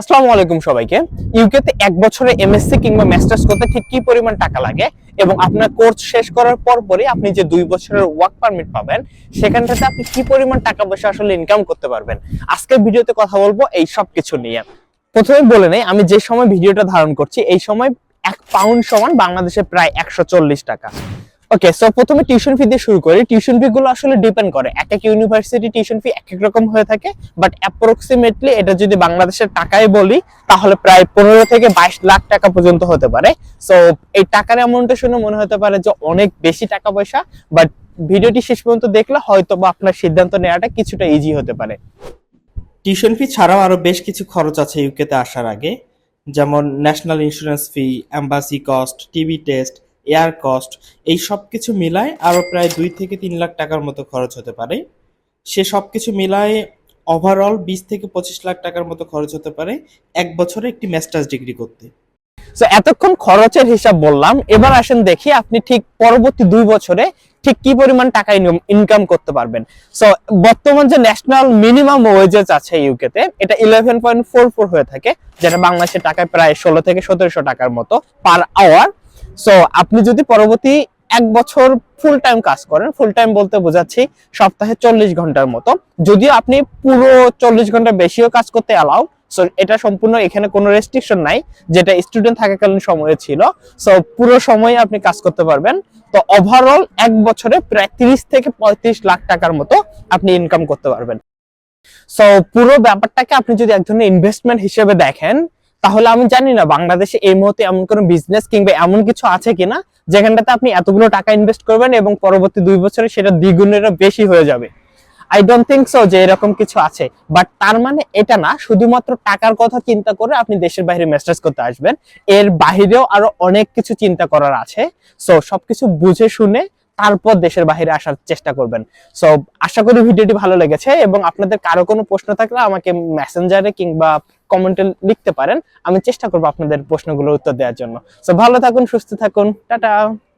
আসসালামু আলাইকুম সবাইকে। ইউকেতে এক বছরে এমএসসি কিংবা মাস্টার্স করতে ঠিক কি পরিমাণ টাকা লাগে এবং আপনার কোর্স শেষ করার পর পরই আপনি যে দুই বছরের ওয়ার্ক পারমিট পাবেন সেখানটাতে আপনি কি পরিমাণ টাকা পয়সা আসলে ইনকাম করতে পারবেন? আজকের ভিডিওতে কথা বলব এই সব কিছু নিয়ে। প্রথমে বলে নেই, আমি যে সময় ভিডিওটা ধারণ করছি, এই সময় এক পাউন্ড সমান বাংলাদেশে প্রায় একশো চল্লিশ টাকা। ওকে সো প্রথমে টিউশন ফি দিয়ে শুরু করি। টিউশন ফি গুলো আসলে ডিপেন্ড করে। এক এক ইউনিভার্সিটি টিউশন ফি এক এক রকম হয়ে থাকে বাট অ্যাপ্রক্সিমেটলি এটা যদি বাংলাদেশের টাকায় বলি, তাহলে প্রায় পনেরো থেকে বাইশ লাখ টাকা পর্যন্ত হতে পারে। সো এই টাকার অ্যামাউন্টটা শুনে মনে হতে পারে যে অনেক বেশি টাকা পয়সা বাট ভিডিওটি শেষ পর্যন্ত দেখলে হয়তো বা আপনার সিদ্ধান্ত নেওয়াটা কিছুটা ইজি হতে পারে। টিউশন ফি ছাড়াও আরও বেশ কিছু খরচ আছে ইউকেতে আসার আগে, যেমন national insurance fee embassy cost TB test air cost এই সব কিছু মিলায় আরও প্রায় দুই থেকে তিন লাখ টাকার মতো খরচ হতে পারে। সে সব কিছু মিলায় ওভারঅল বিশ থেকে পঁচিশ লাখ টাকার মতো খরচ হতে পারে এক বছরে একটি মাস্টার্স ডিগ্রি করতে। সো এতক্ষণ খরচের হিসাব বললাম। এবার আসেন দেখি আপনি ঠিক পরবর্তী দুই বছরে ঠিক কি পরিমাণ টাকা ইনকাম করতে পারবেন। সো বর্তমান যে ন্যাশনাল মিনিমাম ওয়েজেস আছে ইউকেতে এটা ইলেভেন পয়েন্ট ফোর ফোর হয়ে থাকে, যেটা বাংলাদেশের টাকায় প্রায় ষোলো থেকে সতেরোশো টাকার মতো পার আওয়ার সো আপনি যদি পরবর্তী এক বছর ফুল টাইম কাজ করেন ফুল টাইম বলতে বোঝাচ্ছি সপ্তাহে চল্লিশ ঘণ্টার মতো। যদিও আপনি পুরো চল্লিশ ঘণ্টা বেশিও কাজ করতে অ্যালাউ সো এটা সম্পূর্ণ এখানে কোনো রেস্ট্রিকশন নাই, যেটা স্টুডেন্ট থাকাকালীন সময়ে ছিল। সো পুরো সময় আপনি কাজ করতে পারবেন। তো ওভারঅল এক বছরে প্রায় তিরিশ থেকে পঁয়ত্রিশ লাখ টাকার মতো আপনি ইনকাম করতে পারবেন। সো পুরো ব্যাপারটাকে আপনি যদি এক ধরনের ইনভেস্টমেন্ট হিসেবে দেখেন তাহলে আমি জানি না বাংলাদেশে এই মুহূর্তে এমন কোনো বিজনেস কিংবা এমন কিছু আছে কিনা যেখানটাতে আপনি এতগুলো টাকা ইনভেস্ট করবেন এবং পরবর্তী দুই বছরে সেটা দ্বিগুণেরও বেশি হয়ে যাবে। আই ডোন্ট থিঙ্ক সো যে এরকম কিছু আছে। বাট তার মানে এটা না, শুধুমাত্র টাকার কথা চিন্তা করে আপনি দেশের বাইরে মেসেজ করতে আসবেন। এর বাহিরেও আরও অনেক কিছু চিন্তা করার আছে। সো সবকিছু বুঝে শুনে তারপর দেশের বাহিরে আসার চেষ্টা করবেন। সো আশা করি ভিডিওটি ভালো লেগেছে এবং আপনাদের কারও কোনো প্রশ্ন থাকলে আমাকে মেসেঞ্জারে কিংবা কমেন্টে লিখতে পারেন। আমি চেষ্টা করব আপনাদের প্রশ্নগুলোর উত্তর দেওয়ার জন্য। সো ভালো থাকুন, সুস্থ থাকুন, টাটা!